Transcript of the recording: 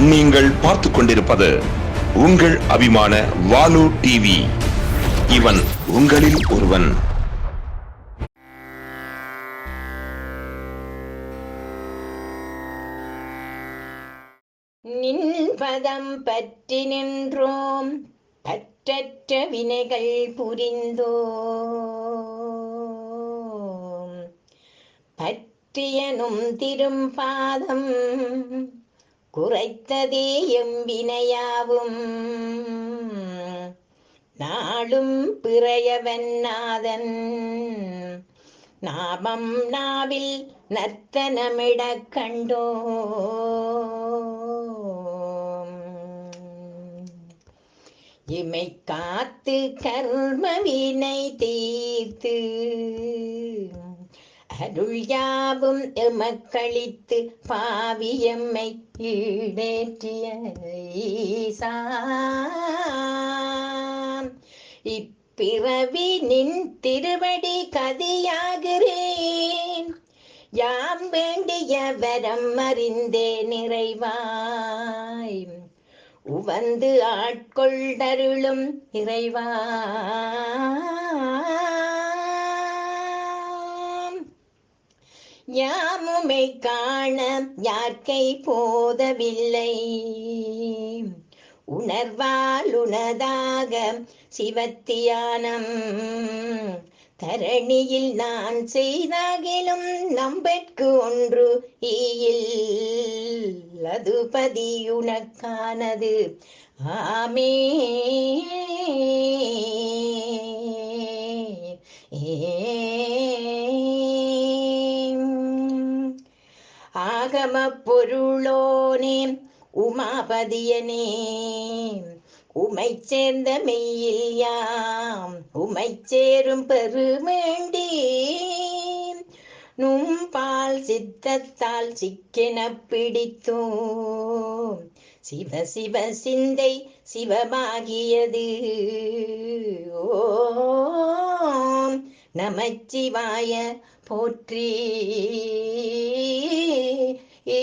நீங்கள் பார்த்து கொண்டிருப்பது உங்கள் அபிமான வாலு டிவி இவன் உங்களில் ஒருவன். நின்பதம் பற்றி நின்றோம் பற்றற்ற வினைகள் புரிந்தோம். பற்றியனும் திரும்பாதம் குறைத்ததே எம்பினையாவும். நாளும் பிறையவன் நாதன். நாமம் நாவில் நர்த்தனமிடக் கண்டோ இமை காத்து கர்ம வினை தீர்த்து அருள் யாவும் எமக்களித்து பாவியம்மை ஈடேற்றிய ஈசா. இப்பிறவி நின் திருவடி கதியாகிறேன். யாம் வேண்டிய வரம் அறிந்தே நிறைவாய். உவந்து ஆட்கொண்டருளும் இறைவா. யாமுமை காண யார்க்கை போதவில்லை? உணர்வால் உனதாக சிவத்தியானம். தரணியில் நான் செய்தாகிலும் நம்பற்கு ஒன்று ஈயில். அதுபதி உனக்கானது. ஆமே ஏ ஆகம பொருளோனே உமாபதியனே. உமை சேர்ந்த மெய்யில் யாம் உமை சேரும் பெருமேண்டி. நும்பால் சித்தத்தால் சிக்கென பிடித்தோம். சிவ சிவ சிந்தை சிவமாகியது. நமச்சிவாய போற்றி. ஏ